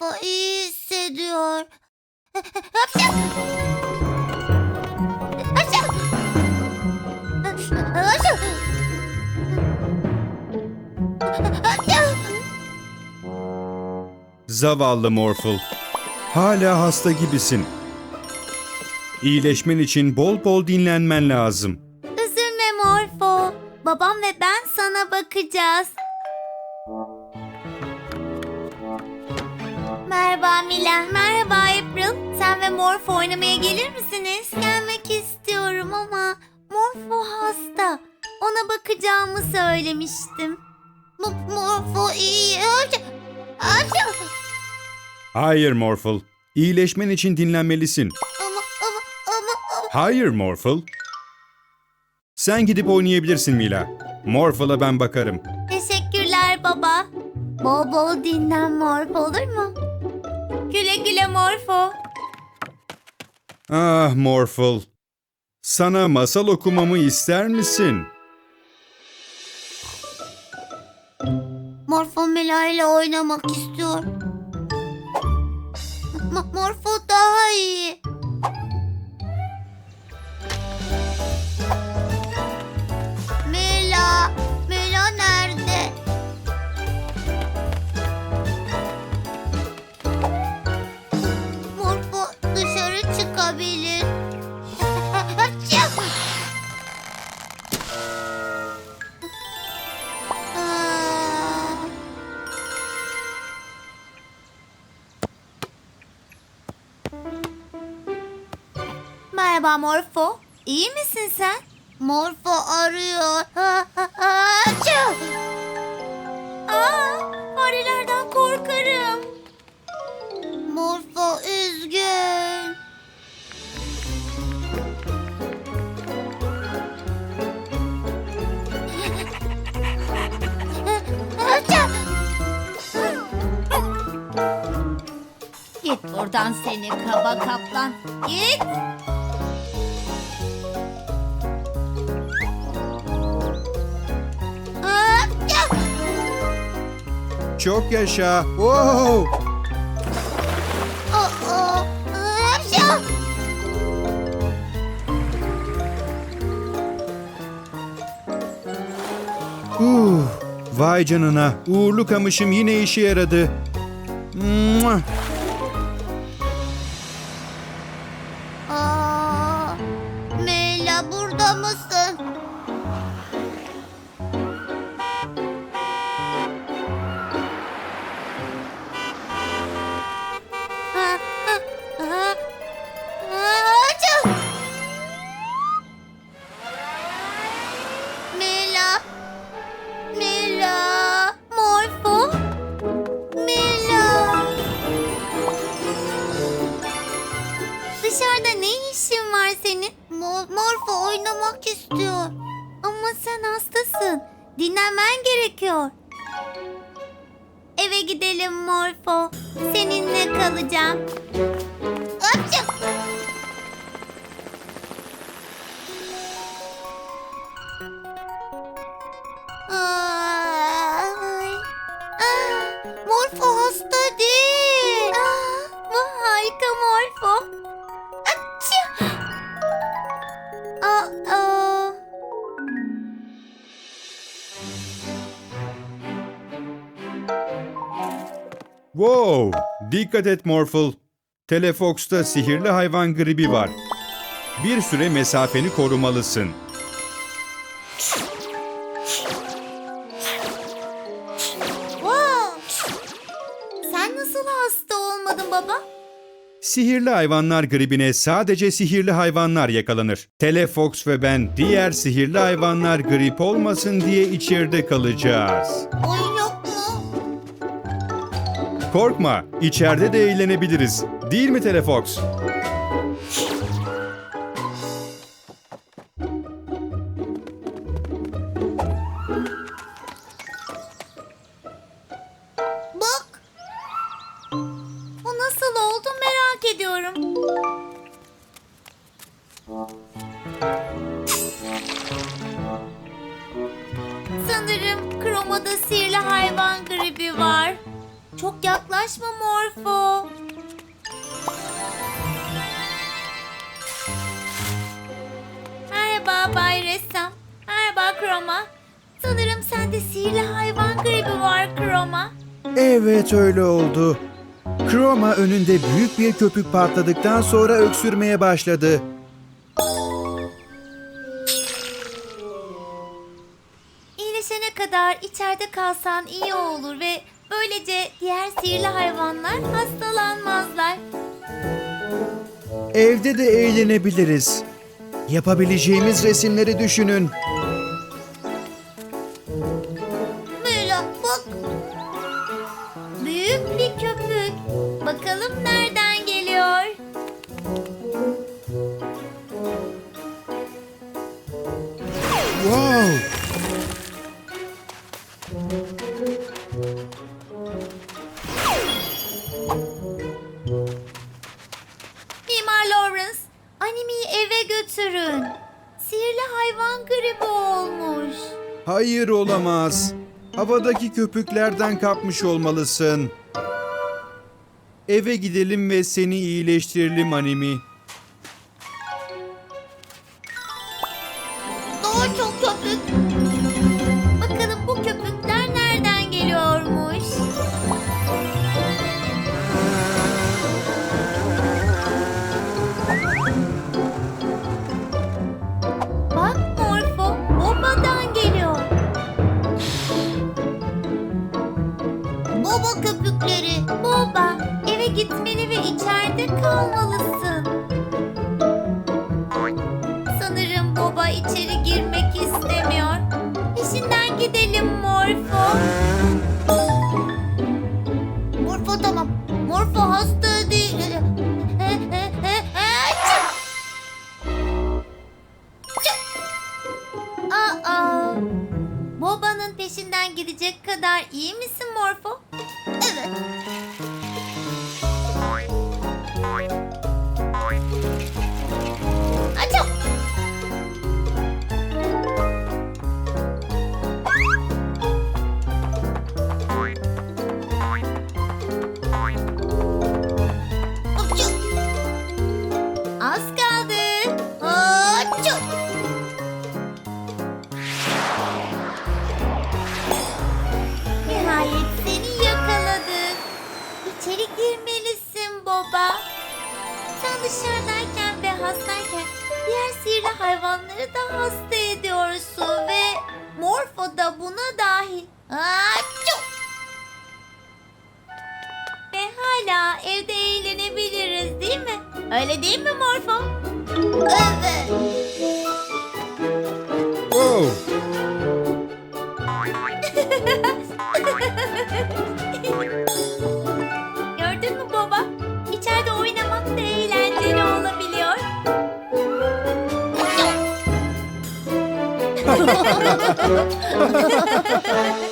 Morfo iyi hissediyor. Zavallı Morphle. Hala hasta gibisin. İyileşmen için bol bol dinlenmen lazım. Üzülme Morfo. Babam ve ben sana bakacağız. Merhaba Mila. Merhaba April. Sen ve Morfo oynamaya gelir misiniz? Gelmek istiyorum ama Morfo hasta. Ona bakacağımı söylemiştim. Mo- Morfo iyi. Hayır Morphle. İyileşmen için dinlenmelisin. Ama ama ama ama. Hayır Morphle. Sen gidip oynayabilirsin Mila. Morphle'a ben bakarım. Teşekkürler baba. Bol bol dinlen Morfo olur mu? Güle güle Morfo. Ah Morphle. Sana masal okumamı ister misin? Morfo Mila ile oynamak istiyor. Mo- Morfo daha iyi. Morfo. İyi misin sen? Morfo arıyor. Açıl. Aa, farelerden korkarım. Morfo üzgün. Açıl. Git buradan seni kaba kaplan. Git. Çok yaşa. Wow! Aa. Uh, vay canına. Uğurlu kamışım yine işe yaradı. Mua! Oynamak istiyor. Ama sen hastasın. Dinlenmen gerekiyor. Eve gidelim Morfo. Seninle kalacağım. Ay. Ah, Morfo hasta değil. Aa, bu harika Morfo. Wow! Dikkat et Morphle. Telefox'ta sihirli hayvan gribi var. Bir süre mesafeni korumalısın. wow. Sen nasıl hasta olmadın baba? Sihirli hayvanlar gribine sadece sihirli hayvanlar yakalanır. Telefox ve ben diğer sihirli hayvanlar grip olmasın diye içeride kalacağız. Oyun yok? Korkma, içeride de eğlenebiliriz. Değil mi Telefox? Yaklaşma Morfo. Merhaba Bay Ressam. Merhaba Kroma. Sanırım sende sihirli hayvan gribi var Kroma. Evet öyle oldu. Chroma önünde büyük bir köpük patladıktan sonra öksürmeye başladı. İyileşene kadar içeride kalsan iyi olur ve böylece diğer sihirli hayvanlar hastalanmazlar. Evde de eğlenebiliriz. Yapabileceğimiz resimleri düşünün. Mela bak. Büyük bir köpük. Bakalım nereden geliyor? Wow! Hayır olamaz. Havadaki köpüklerden kapmış olmalısın. Eve gidelim ve seni iyileştirelim animi. İçeride kalmalısın. Sanırım Boba içeri girmek istemiyor. Peşinden gidelim Morfo. Morfo tamam. Morfo hasta değil. Aa, Boba'nın peşinden gidecek kadar iyi misin dışarıdayken ve hastayken diğer sihirli hayvanları da hasta ediyorsun ve Morfo da buna dahil. Açıl. Ve hala evde eğlenebiliriz değil mi? Öyle değil mi Morfo? Evet. Wow! Ha ha ha ha ha!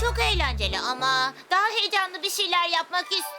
Çok eğlenceli ama daha heyecanlı bir şeyler yapmak istiyorum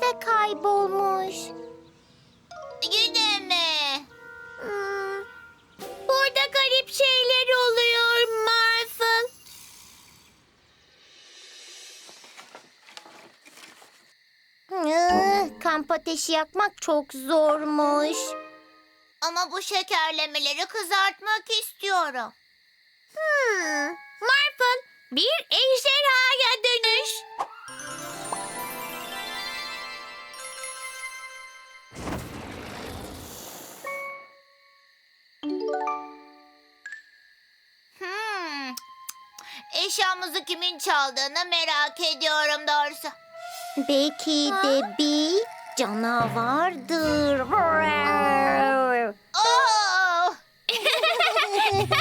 De kaybolmuş. Yine mi? Hmm, Burada garip şeyler oluyor Marvel. ıı, kamp ateşi yakmak çok zormuş. Ama bu şekerlemeleri kızartmak istiyorum. Hmm, Marvel, bir ejderhaya Eşyamızı kimin çaldığını merak ediyorum doğrusu. belki de bir canavardır. Oh!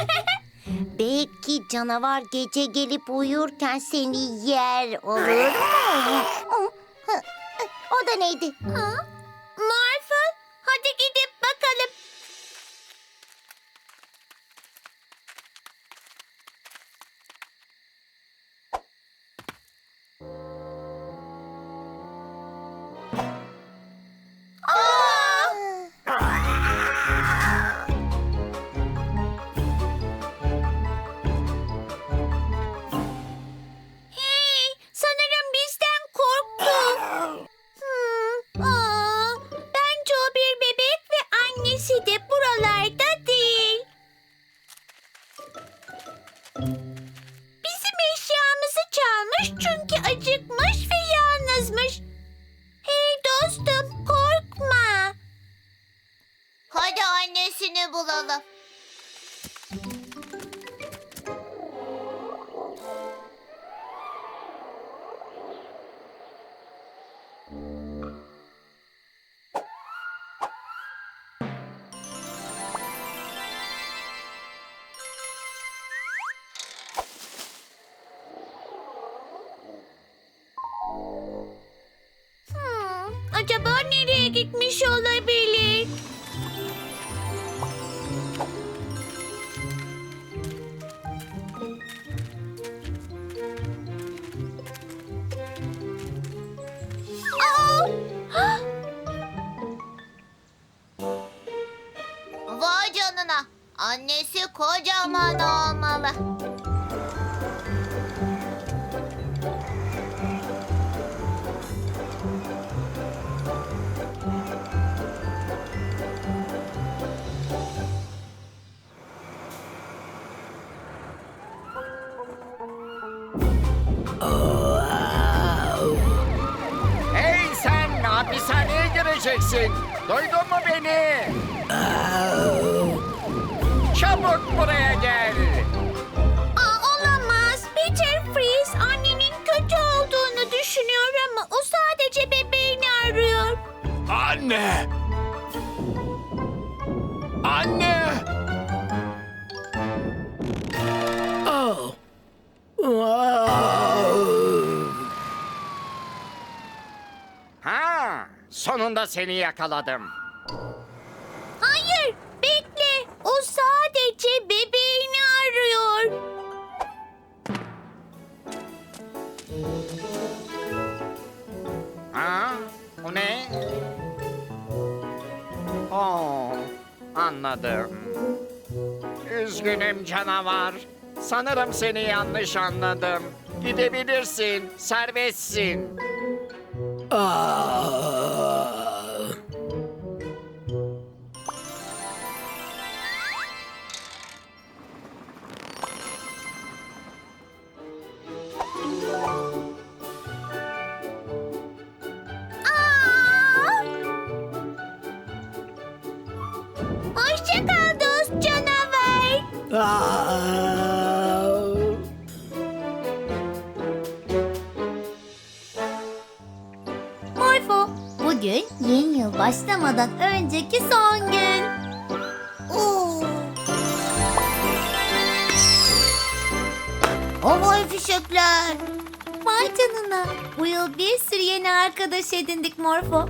Belki canavar gece gelip uyurken seni yer olur mu? O da neydi? Annesi de buralarda Annesi kocaman olmalı. Hey sen hapishaneye gireceksin. Duydun mu beni? Buraya gel. Aa, olamaz. Peter Freeze annenin kötü olduğunu düşünüyor ama o sadece bebeğini arıyor. Anne! Anne! Oh. Ha, sonunda seni yakaladım. Üzgünüm canavar. Sanırım seni yanlış anladım. Gidebilirsin, serbestsin. Aa! Başlamadan önceki son gün. Oo. Havai fişekler. Vay canına. Bu yıl bir sürü yeni arkadaş edindik Morfo.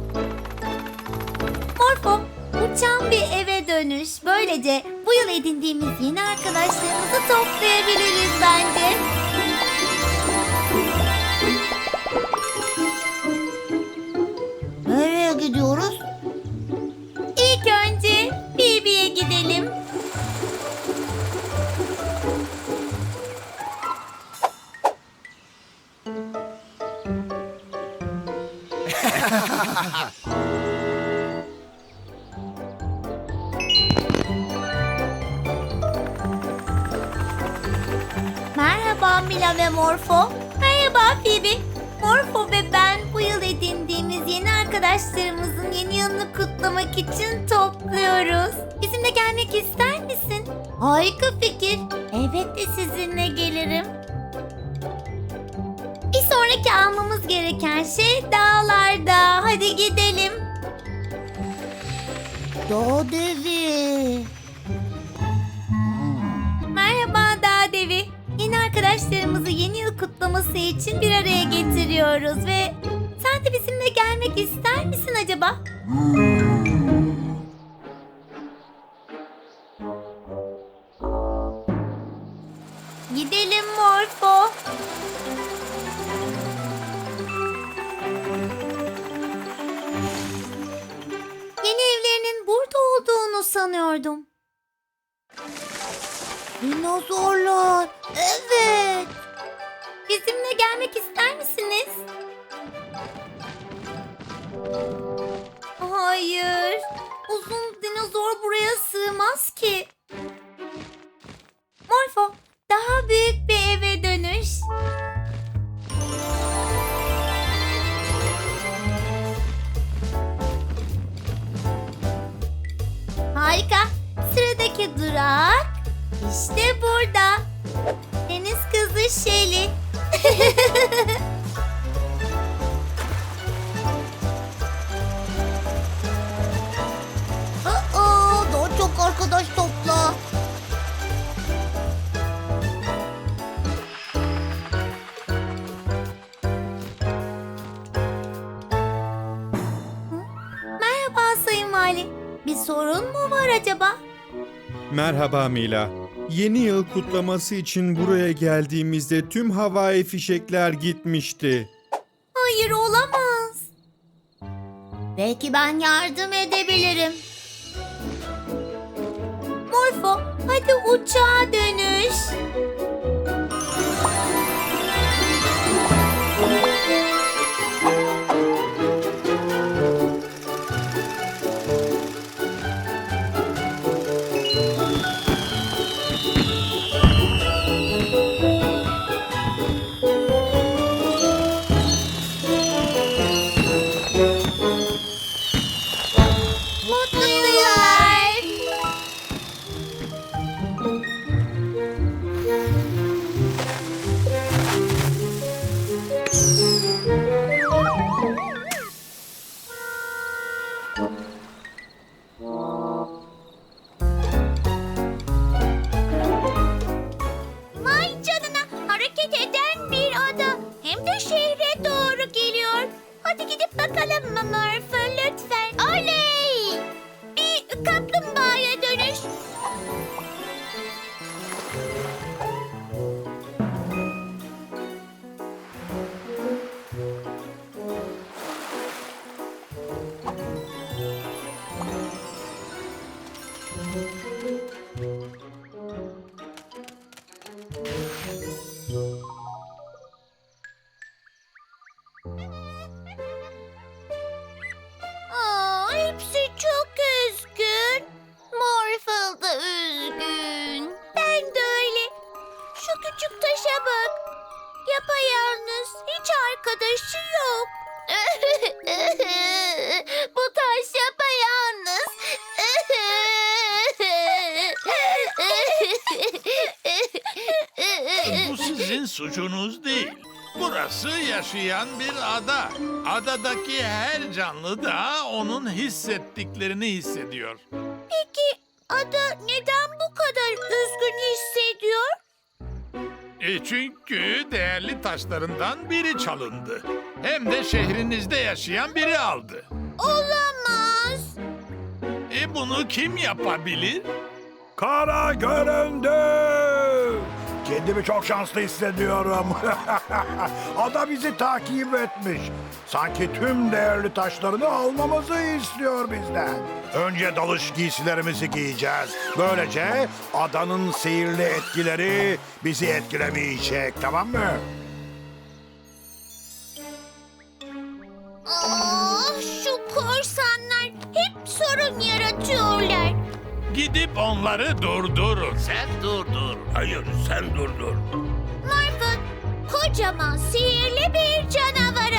Morfo, uçan bir eve dönüş. Böylece bu yıl edindiğimiz yeni arkadaşlarımızı toplayabiliriz bence. Merhaba Mila ve Morfo. Merhaba Phoebe. Morfo ve ben bu yıl edindiğimiz yeni arkadaşlarımızın yeni yılını kutlamak için topluyoruz. Bizimle gelmek ister misin? Harika fikir. Elbette sizinle gelirim. Bir sonraki almamız gereken şey dağlarda. Hadi gidelim. Dağ devi. Merhaba Dağ Devi. Yeni arkadaşlarımızı yeni yıl kutlaması için bir araya getiriyoruz ve sen de bizimle gelmek ister misin acaba? Gidelim Aa, daha çok arkadaş topla. Merhaba Sayın Vali. Bir sorun mu var acaba? Merhaba Mila. Yeni yıl kutlaması için buraya geldiğimizde tüm havai fişekler gitmişti. Hayır olamaz. Belki ben yardım edebilirim. Morfo hadi uçağa dönüş. Yaşayan bir ada. Adadaki her canlı da onun hissettiklerini hissediyor. Peki ada neden bu kadar üzgün hissediyor? E çünkü değerli taşlarından biri çalındı. Hem de şehrinizde yaşayan biri aldı. Olamaz. E bunu kim yapabilir? Kara göründü. Kendimi çok şanslı hissediyorum. Ada bizi takip etmiş. Sanki tüm değerli taşlarını almamızı istiyor bizden. Önce dalış giysilerimizi giyeceğiz. Böylece adanın sihirli etkileri bizi etkilemeyecek, tamam mı? Ah Gidip onları durdurun. Sen durdur. Hayır, sen durdur. Marvin kocaman sihirli bir canavara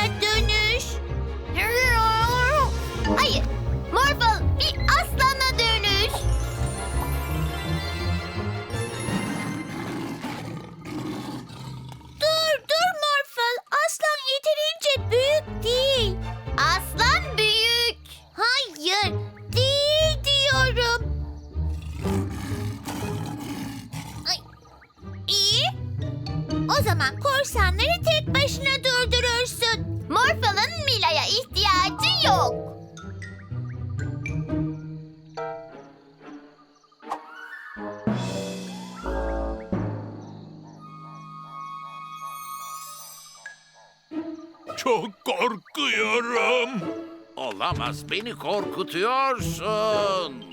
Olamaz beni korkutuyorsun.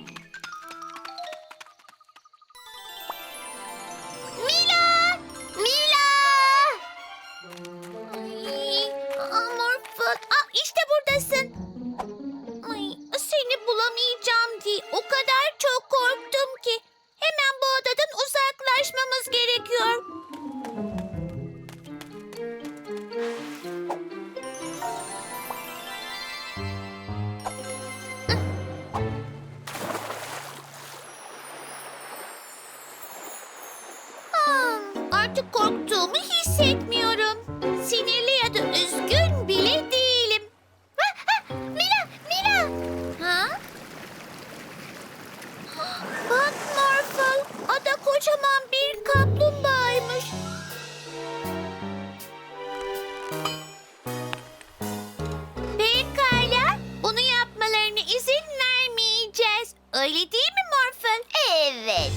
Yapmalarına izin vermeyeceğiz. Öyle değil mi Morphle? Evet.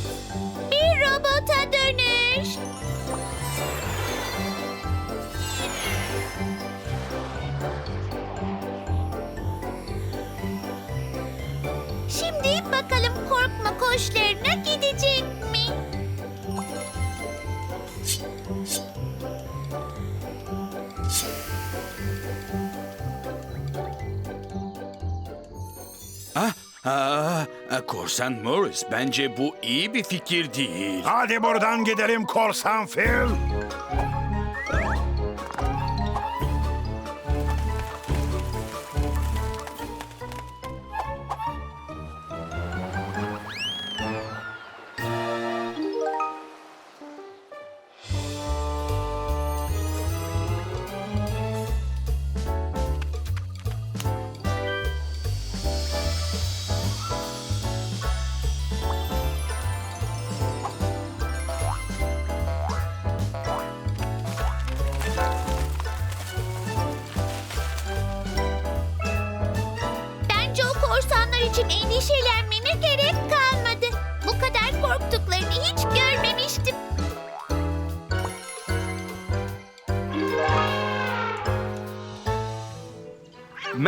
Bir robota dönüş. Şimdi bakalım korkma koşlarına gidecek mi? Ah, ah, Korsan Morris, bence bu iyi bir fikir değil. Hadi buradan gidelim korsan Phil.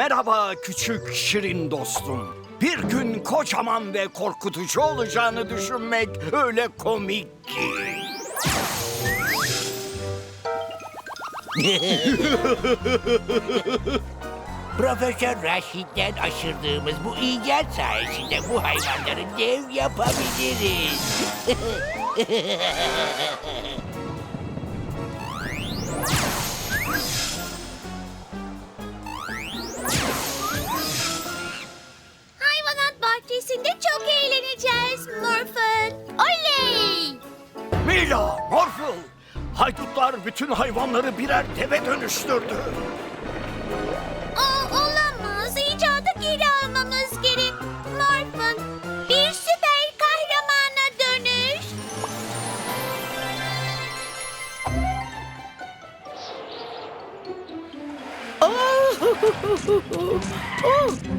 Merhaba küçük şirin dostum. Bir gün kocaman ve korkutucu olacağını düşünmek öyle komik ki. Profesör Raşit'ten aşırdığımız bu icat sayesinde bu hayvanları dev yapabiliriz. Bahçesinde çok eğleneceğiz Morphle. Oley! Mila, Morphle, Haydutlar bütün hayvanları birer deve dönüştürdü. Aa, olamaz. İcadı geri almamız gerek. Morphin, bir süper kahramana dönüş.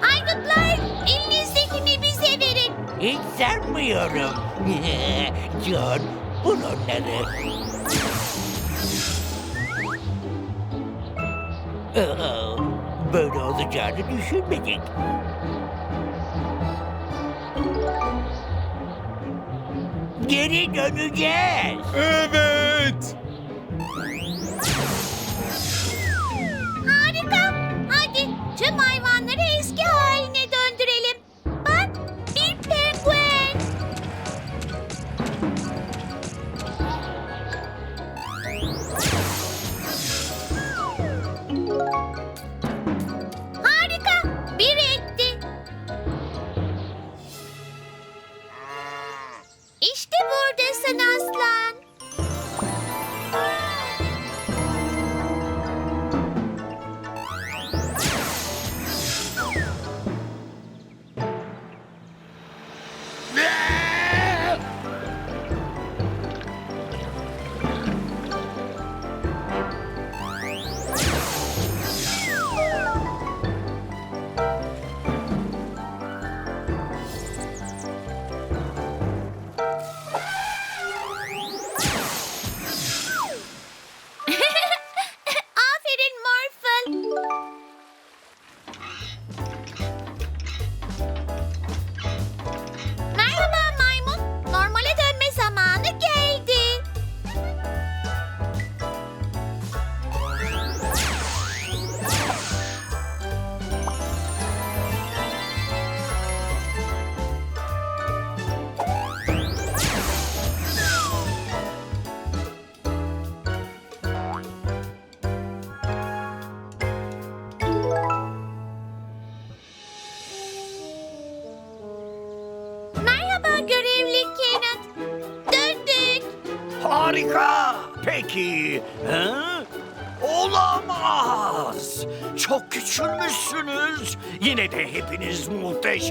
Haydutlar, elinizdekini bize verin. Hiç. John, bul onları. Aa, Böyle olacağını düşünmedik. Geri döneceğiz. Evet.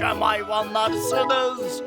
Muhteşem hayvanlarsınız.